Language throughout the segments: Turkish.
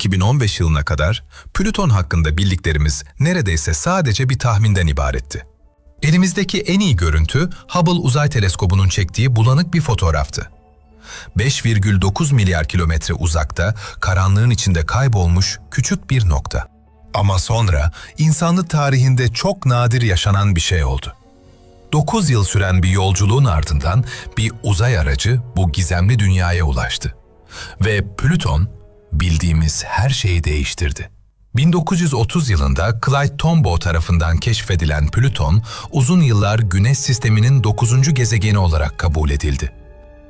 2015 yılına kadar Plüton hakkında bildiklerimiz neredeyse sadece bir tahminden ibaretti. Elimizdeki en iyi görüntü Hubble Uzay Teleskobu'nun çektiği bulanık bir fotoğraftı. 5,9 milyar kilometre uzakta, karanlığın içinde kaybolmuş küçük bir nokta. Ama sonra insanlık tarihinde çok nadir yaşanan bir şey oldu. 9 yıl süren bir yolculuğun ardından bir uzay aracı bu gizemli dünyaya ulaştı. Ve Plüton bildiğimiz her şeyi değiştirdi. 1930 yılında Clyde Tombaugh tarafından keşfedilen Plüton, uzun yıllar Güneş sisteminin 9. gezegeni olarak kabul edildi.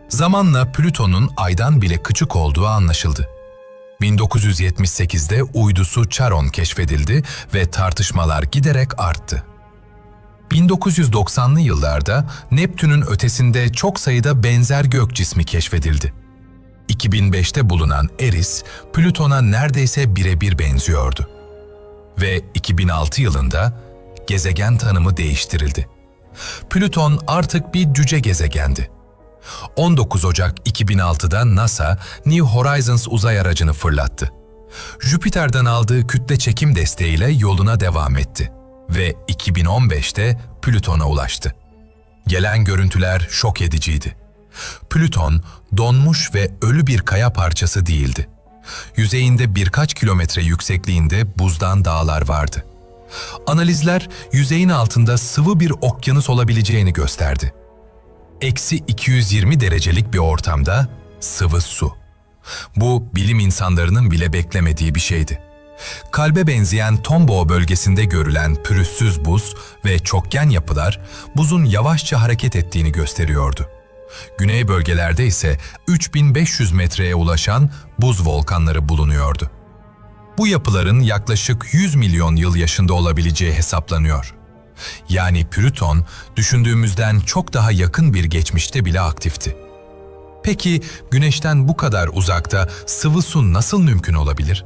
Zamanla Plüton'un Ay'dan bile küçük olduğu anlaşıldı. 1978'de uydusu Charon keşfedildi ve tartışmalar giderek arttı. 1990'lı yıllarda Neptün'ün ötesinde çok sayıda benzer gök cismi keşfedildi. 2005'te bulunan Eris, Plüton'a neredeyse birebir benziyordu. Ve 2006 yılında gezegen tanımı değiştirildi. Plüton artık bir cüce gezegendi. 19 Ocak 2006'da NASA New Horizons uzay aracını fırlattı. Jüpiter'den aldığı kütle çekim desteğiyle yoluna devam etti ve 2015'te Plüton'a ulaştı. Gelen görüntüler şok ediciydi. Plüton donmuş ve ölü bir kaya parçası değildi. Yüzeyinde birkaç kilometre yüksekliğinde buzdan dağlar vardı. Analizler yüzeyin altında sıvı bir okyanus olabileceğini gösterdi. Eksi 220 derecelik bir ortamda sıvı su. Bu bilim insanlarının bile beklemediği bir şeydi. Kalbe benzeyen Tombaugh bölgesinde görülen pürüzsüz buz ve çokgen yapılar buzun yavaşça hareket ettiğini gösteriyordu. Güney bölgelerde ise 3500 metreye ulaşan buz volkanları bulunuyordu. Bu yapıların yaklaşık 100 milyon yıl yaşında olabileceği hesaplanıyor. Yani Plüton düşündüğümüzden çok daha yakın bir geçmişte bile aktifti. Peki Güneş'ten bu kadar uzakta sıvı su nasıl mümkün olabilir?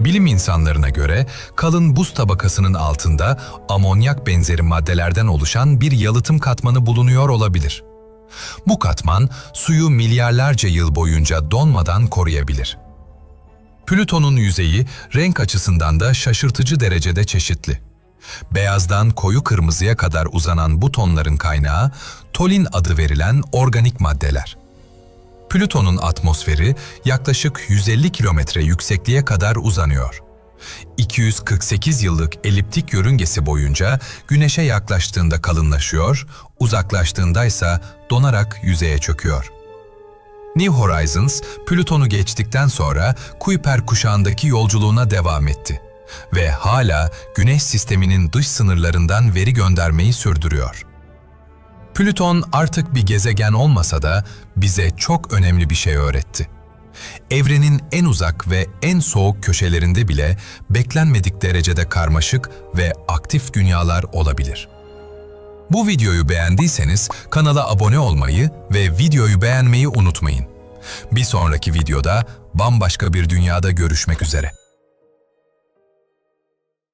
Bilim insanlarına göre kalın buz tabakasının altında amonyak benzeri maddelerden oluşan bir yalıtım katmanı bulunuyor olabilir. Bu katman suyu milyarlarca yıl boyunca donmadan koruyabilir. Plüton'un yüzeyi renk açısından da şaşırtıcı derecede çeşitli. Beyazdan koyu kırmızıya kadar uzanan bu tonların kaynağı tolin adı verilen organik maddeler. Plüton'un atmosferi yaklaşık 150 kilometre yüksekliğe kadar uzanıyor. 248 yıllık eliptik yörüngesi boyunca Güneş'e yaklaştığında kalınlaşıyor, uzaklaştığında ise donarak yüzeye çöküyor. New Horizons, Plüton'u geçtikten sonra Kuiper kuşağındaki yolculuğuna devam etti ve hala Güneş sisteminin dış sınırlarından veri göndermeyi sürdürüyor. Plüton artık bir gezegen olmasa da bize çok önemli bir şey öğretti. Evrenin en uzak ve en soğuk köşelerinde bile beklenmedik derecede karmaşık ve aktif dünyalar olabilir. Bu videoyu beğendiyseniz kanala abone olmayı ve videoyu beğenmeyi unutmayın. Bir sonraki videoda bambaşka bir dünyada görüşmek üzere.